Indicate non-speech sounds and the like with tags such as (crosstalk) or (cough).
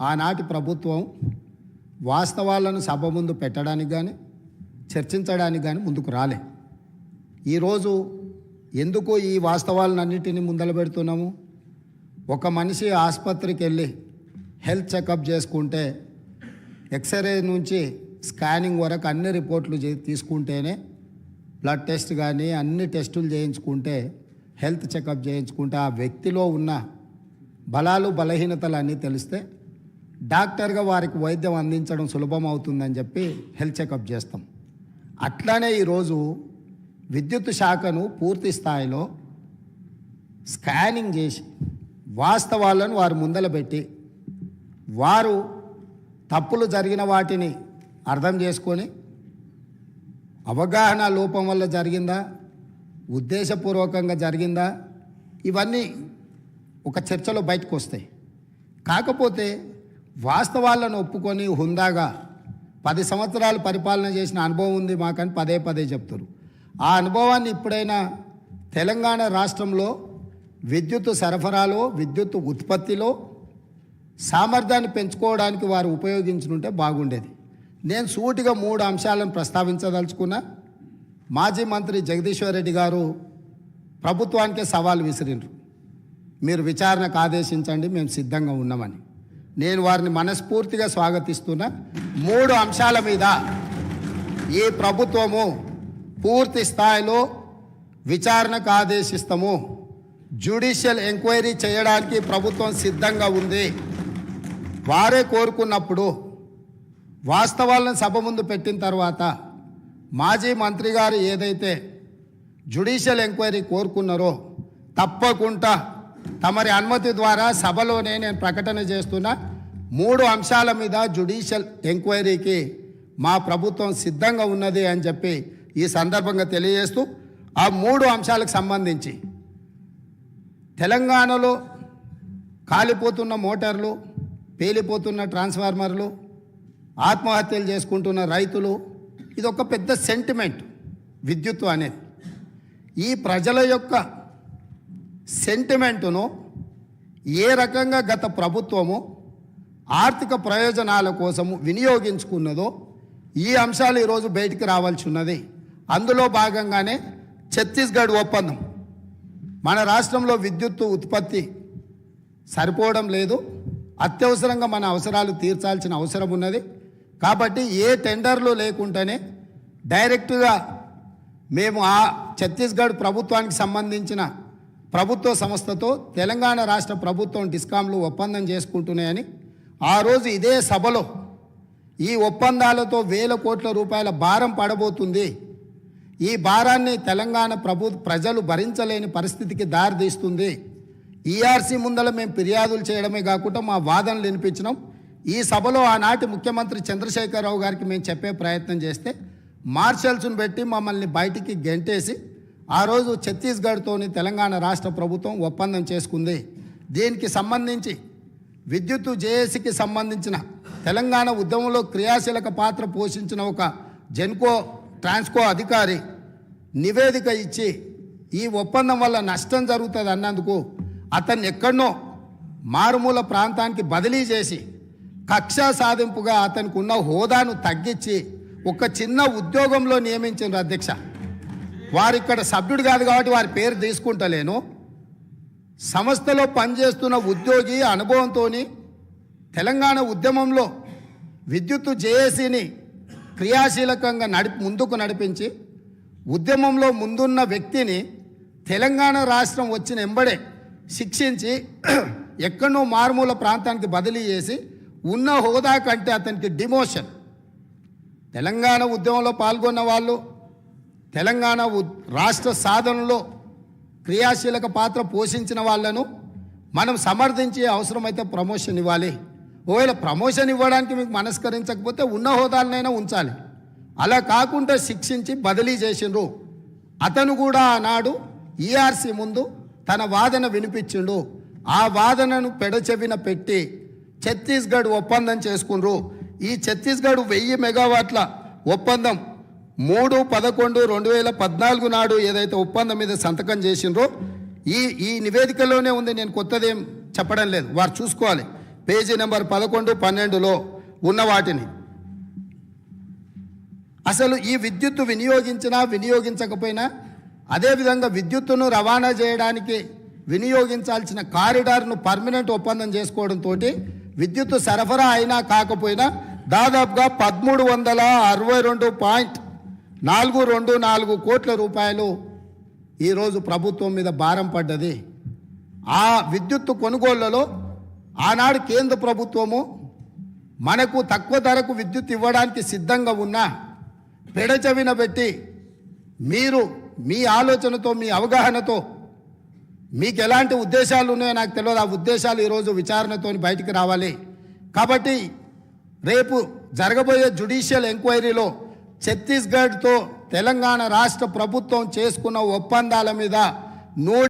ఆనాటి ప్రభుత్వం వాస్తవాలను సభ ముందు పెట్టడానికి కానీ చర్చించడానికి కానీ ముందుకు రాలే. ఈరోజు ఎందుకు ఈ వాస్తవాలన్నిటిని ముందలు పెడుతున్నాము? ఒక మనిషి ఆసుపత్రికి వెళ్ళి హెల్త్ చెకప్ చేసుకుంటే ఎక్స్రే నుంచి స్కానింగ్ వరకు అన్ని రిపోర్ట్లు తీసుకుంటేనే బ్లడ్ టెస్ట్ కానీ అన్ని టెస్టులు చేయించుకుంటే హెల్త్ చెకప్ చేయించుకుంటే ఆ వ్యక్తిలో ఉన్న బలాలు బలహీనతలు అన్నీ తెలిస్తే డాక్టర్గా వారికి వైద్యం అందించడం సులభం అవుతుందని చెప్పి హెల్త్ చెకప్ చేస్తాం. అట్లానే ఈరోజు విద్యుత్ శాఖను పూర్తి స్థాయిలో స్కానింగ్ చేసి వాస్తవాలను వారు ముందల పెట్టి వారు తప్పులు జరిగిన వాటిని అర్థం చేసుకొని అవగాహన లోపం వల్ల జరిగిందా? ఉద్దేశపూర్వకంగా జరిగిందా? ఇవన్నీ ఒక చర్చలో బయటకు వస్తాయి. కాకపోతే వాస్తవాలను ఒప్పుకొని హుందాగా పది సంవత్సరాలు పరిపాలన చేసిన అనుభవం ఉంది మాకని పదే పదే చెప్తారు. ఆ అనుభవాన్ని ఇప్పుడైనా తెలంగాణ రాష్ట్రంలో విద్యుత్ సరఫరాలో విద్యుత్ ఉత్పత్తిలో సామర్థ్యాన్ని పెంచుకోవడానికి వారు ఉపయోగించుంటే బాగుండేది. నేను సూటిగా మూడు అంశాలను ప్రస్తావించదలుచుకున్నా. మాజీ మంత్రి జగదీశ్వర్ రెడ్డి గారు ప్రభుత్వానికే సవాల్ విసిరిండ్రు మీరు విచారణకు ఆదేశించండి మేము సిద్ధంగా ఉన్నామని. నేను వారిని మనస్ఫూర్తిగా స్వాగతిస్తున్నా మూడు అంశాల మీద ఈ ప్రభుత్వము పూర్తి స్థాయిలో విచారణకు ఆదేశిస్తాము. జ్యుడిషియల్ ఎంక్వైరీ చేయడానికి ప్రభుత్వం సిద్ధంగా ఉంది. వారే కోరుకున్నప్పుడు వాస్తవాలను సభ ముందు పెట్టిన తర్వాత మాజీ మంత్రి గారు ఏదైతే జ్యుడిషియల్ ఎంక్వైరీ కోరుకున్నారో తప్పకుండా తమరి అనుమతి ద్వారా సభలోనే నేను ప్రకటన చేస్తున్న. మూడు అంశాల మీద జుడిషియల్ ఎంక్వైరీకి మా ప్రభుత్వం సిద్ధంగా ఉన్నది అని చెప్పి ఈ సందర్భంగా తెలియజేస్తూ ఆ మూడు అంశాలకు సంబంధించి తెలంగాణలో కాలిపోతున్న మోటార్లు పేలిపోతున్న ట్రాన్స్ఫార్మర్లు ఆత్మహత్యలు చేసుకుంటున్న రైతులు ఇది ఒక పెద్ద సెంటిమెంట్ విద్యుత్తు అనేది. ఈ ప్రజల యొక్క సెంటిమెంటును ఏ రకంగా గత ప్రభుత్వము ఆర్థిక ప్రయోజనాల కోసము వినియోగించుకున్నదో ఈ అంశాలు ఈరోజు బయటికి రావాల్సి ఉన్నది. అందులో భాగంగానే ఛత్తీస్గఢ్ ఒప్పందం. మన రాష్ట్రంలో విద్యుత్తు ఉత్పత్తి సరిపోవడం లేదు. అత్యవసరంగా మన అవసరాలు తీర్చాల్సిన అవసరం ఉన్నది. కాబట్టి ఏ టెండర్లు లేకుండానే డైరెక్ట్గా మేము ఆ ఛత్తీస్గఢ్ ప్రభుత్వానికి సంబంధించిన ప్రభుత్వ సంస్థతో తెలంగాణ రాష్ట్ర ప్రభుత్వం డిస్కాంలు ఒప్పందం చేసుకుంటున్నాయని ఆ రోజు ఇదే సభలో ఈ ఒప్పందాలతో వేల కోట్ల రూపాయల భారం పడబోతుంది. ఈ భారాన్ని తెలంగాణ ప్రభు ప్రజలు భరించలేని పరిస్థితికి దారితీస్తుంది. ఈఆర్సీ ముందల మేము ఫిర్యాదులు చేయడమే కాకుండా మా వాదనలు వినిపించినాం. ఈ సభలో ఆనాటి ముఖ్యమంత్రి చంద్రశేఖరరావు గారికి మేము చెప్పే ప్రయత్నం చేస్తే మార్షల్స్ను పెట్టి మమ్మల్ని బయటికి గెంటేసి ఆ రోజు ఛత్తీస్గఢ్తోని తెలంగాణ రాష్ట్ర ప్రభుత్వం ఒప్పందం చేసుకుంది. దీనికి సంబంధించి విద్యుత్తు జేఏసీకి సంబంధించిన తెలంగాణ ఉద్యమంలో క్రియాశీలక పాత్ర పోషించిన ఒక జెన్కో ట్రాన్స్కో అధికారి నివేదిక ఇచ్చి ఈ ఒప్పందం వల్ల నష్టం జరుగుతుంది అన్నందుకు అతన్ని ఎక్కడనో మారుమూల ప్రాంతానికి బదిలీ చేసి కక్ష సాధింపుగా అతనికి ఉన్న హోదాను తగ్గించి ఒక చిన్న ఉద్యోగంలో నియమించారు అధ్యక్ష. వారు ఇక్కడ సభ్యుడు కాదు కాబట్టి వారి పేరు తీసుకుంటలేను. సంస్థలో పనిచేస్తున్న ఉద్యోగి అనుభవంతో తెలంగాణ ఉద్యమంలో విద్యుత్తు జేఏసీని క్రియాశీలకంగా నడిపి ముందుకు నడిపించి ఉద్యమంలో ముందున్న వ్యక్తిని తెలంగాణ రాష్ట్రం వచ్చిన ఎంబడే శిక్షించి (clears throat) ఎక్కడో మారుమూల ప్రాంతానికి బదిలీ చేసి ఉన్న హోదా కంటే అతనికి డిమోషన్. తెలంగాణ ఉద్యమంలో పాల్గొన్న వాళ్ళు తెలంగాణ రాష్ట్ర సాధనలో క్రియాశీలక పాత్ర పోషించిన వాళ్ళను మనం సమర్థించే అవసరమైతే ప్రమోషన్ ఇవ్వాలి. ఒకవేళ ప్రమోషన్ ఇవ్వడానికి మీకు మనస్కరించకపోతే ఉన్న హోదాలనైనా ఉంచాలి. అలా కాకుండా శిక్షించి బదిలీ చేసిండ్రు. అతను కూడా ఆనాడు ఈఆర్సీ ముందు తన వాదన వినిపించిండు. ఆ వాదనను పెడచెవిన పెట్టి ఛత్తీస్గఢ్ ఒప్పందం చేసుకుండ్రు. ఈ ఛత్తీస్గఢ్ వెయ్యి మెగావాట్ల ఒప్పందం మూడు పదకొండు రెండు వేల పద్నాలుగు నాడు ఏదైతే ఒప్పందం మీద సంతకం చేసిండ్రో ఈ ఈ నివేదికలోనే ఉంది నేను కొత్తదేం చెప్పడం లేదు. వారు చూసుకోవాలి. పేజీ నెంబర్ పదకొండు పన్నెండులో ఉన్న వాటిని. అసలు ఈ విద్యుత్తు వినియోగించినా వినియోగించకపోయినా అదేవిధంగా విద్యుత్తును రవాణా చేయడానికి వినియోగించాల్సిన కారిడార్ను పర్మనెంట్ ఒప్పందం చేసుకోవడంతో విద్యుత్తు సరఫరా అయినా కాకపోయినా దాదాపుగా పదమూడు వందల అరవై రెండు పాయింట్ నాలుగు రెండు నాలుగు కోట్ల రూపాయలు ఈరోజు ప్రభుత్వం మీద భారం పడ్డది. ఆ విద్యుత్తు కొనుగోళ్ళలో ఆనాడు కేంద్ర ప్రభుత్వము మనకు తక్కువ ధరకు విద్యుత్ ఇవ్వడానికి సిద్ధంగా ఉన్నా పెడచవిన పెట్టి మీరు మీ ఆలోచనతో మీ అవగాహనతో మీకు ఎలాంటి ఉద్దేశాలు ఉన్నాయో నాకు తెలియదు. ఆ ఉద్దేశాలు ఈరోజు విచారణతో బయటికి రావాలి. కాబట్టి రేపు జరగబోయే జుడిషియల్ ఎంక్వైరీలో ఛత్తీస్గఢ్తో తెలంగాణ రాష్ట్ర ప్రభుత్వం చేసుకున్న ఒప్పందాల మీద నూట